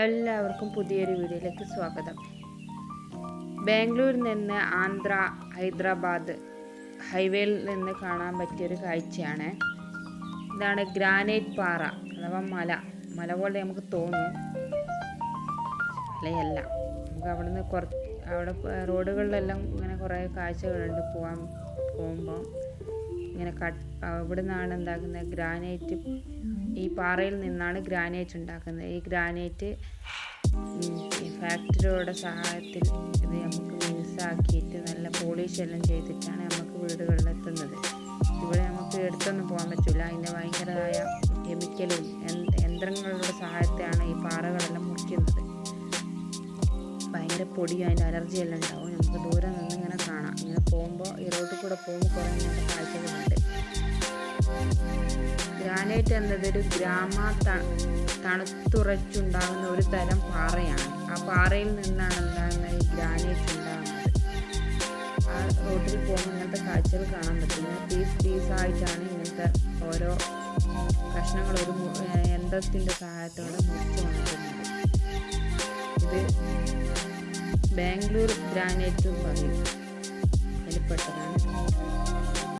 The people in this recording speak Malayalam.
എല്ലാവർക്കും പുതിയൊരു വീഡിയോയിലേക്ക് സ്വാഗതം. ബാംഗ്ലൂരിൽ നിന്ന് ആന്ധ്ര ഹൈദരാബാദ് ഹൈവേയിൽ നിന്ന് കാണാൻ പറ്റിയൊരു കാഴ്ചയാണ്. ഇതാണ് ഗ്രാനൈറ്റ് പാറ അഥവാ മല. മല പോലെ നമുക്ക് തോന്നും. മലയല്ല. നമുക്ക് അവിടുന്ന് കുറ അവിടെ റോഡുകളിലെല്ലാം ഇങ്ങനെ കുറേ കാഴ്ചകളുണ്ട് പോകാൻ പോകുമ്പോൾ ഇങ്ങനെ കട്ട് അവിടെ നിന്നാണ് എന്താക്കുന്നത്? ഗ്രാനൈറ്റ് ഈ പാറയിൽ നിന്നാണ് ഗ്രാനൈറ്റ് ഉണ്ടാക്കുന്നത്. ഈ ഗ്രാനൈറ്റ് ഫാക്ടറിയുടെ സഹായത്തിൽ ഇത് നമുക്ക് മിനുസാക്കിയിട്ട് നല്ല പോളിഷ് എല്ലാം ചെയ്തിട്ടാണ് നമുക്ക് വീടുകളിൽ എത്തുന്നത്. ഇവിടെ നമുക്ക് എടുത്തൊന്നും പോകാൻ പറ്റില്ല. അതിന്റെ ഭയങ്കരമായ കെമിക്കലും യന്ത്രങ്ങളുടെ സഹായത്തെയാണ് ഈ പാറകളെല്ലാം മുറിക്കുന്നത്. ഭയങ്കര പൊടിയും അതിന്റെ അലർജി എല്ലാം ഉണ്ടാവും. നമുക്ക് ദൂരെ നിന്ന് ഇങ്ങനെ കാണാം. ഇങ്ങനെ പോകുമ്പോൾ ഈ റോഡിൽ കൂടെ പോകുമ്പോൾ കുറേ ഇങ്ങനത്തെ കാഴ്ചകളുണ്ട്. ഗ്രാനൈറ്റ് എന്നതൊരു ഗ്രാമ തണുത്തുറച്ചുണ്ടാകുന്ന ഒരു തരം പാറയാണ്. ആ പാറയിൽ നിന്നാണ് എന്താണ് ഈ ഗ്രാനൈറ്റ് ഉണ്ടാകുന്നത്. ആ റോഡിൽ പോകുമ്പോൾ ഇങ്ങനത്തെ കാഴ്ചകൾ കാണാൻ പറ്റും. പീസ് പീസായിട്ടാണ് ഇങ്ങനത്തെ ഓരോ കഷ്ണങ്ങൾ ഒരു യന്ത്രത്തിന്റെ സഹായത്തോടെ മുറിച്ച് മാറ്റുന്നത്. ഇത് ബാംഗ്ലൂർ ഗ്രാനൈറ്റ് പറയും. അതിൽപ്പെട്ടതാണ്